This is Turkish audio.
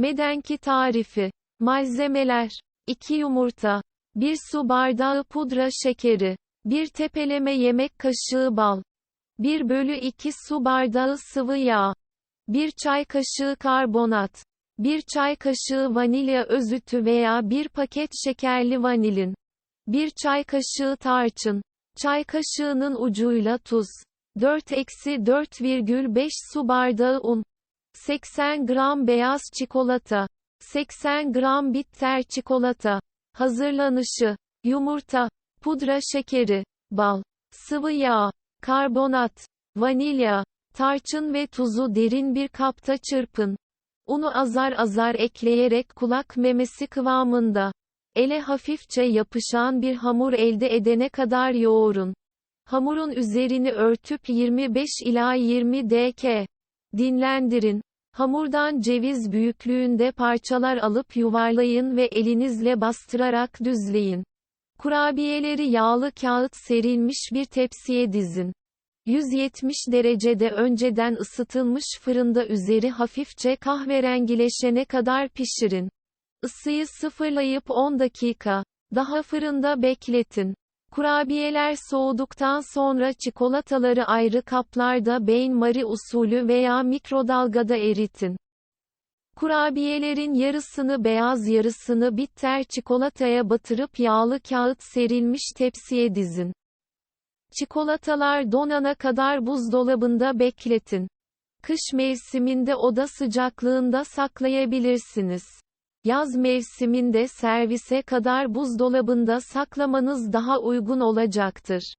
Medenki tarifi. Malzemeler. 2 yumurta. 1 su bardağı pudra şekeri. 1 tepeleme yemek kaşığı bal. 1 bölü 2 su bardağı sıvı yağ. 1 çay kaşığı karbonat. 1 çay kaşığı vanilya özütü veya 1 paket şekerli vanilin. 1 çay kaşığı tarçın. Çay kaşığının ucuyla tuz. 4-4,5 su bardağı un. 80 gram beyaz çikolata. 80 gram bitter çikolata. Hazırlanışı. Yumurta. Pudra şekeri. Bal. Sıvı yağ. Karbonat. Vanilya. Tarçın ve tuzu derin bir kapta çırpın. Unu azar azar ekleyerek kulak memesi kıvamında. Ele hafifçe yapışan bir hamur elde edene kadar yoğurun. Hamurun üzerini örtüp 25 ila 20 dakika dinlendirin. Hamurdan ceviz büyüklüğünde parçalar alıp yuvarlayın ve elinizle bastırarak düzleyin. Kurabiyeleri yağlı kağıt serilmiş bir tepsiye dizin. 170 derecede önceden ısıtılmış fırında üzeri hafifçe kahverengileşene kadar pişirin. Isıyı sıfırlayıp 10 dakika daha fırında bekletin. Kurabiyeler soğuduktan sonra çikolataları ayrı kaplarda Bain-Marie usulü veya mikrodalgada eritin. Kurabiyelerin yarısını beyaz yarısını bitter çikolataya batırıp yağlı kağıt serilmiş tepsiye dizin. Çikolatalar donana kadar buzdolabında bekletin. Kış mevsiminde oda sıcaklığında saklayabilirsiniz. Yaz mevsiminde servise kadar buzdolabında saklamanız daha uygun olacaktır.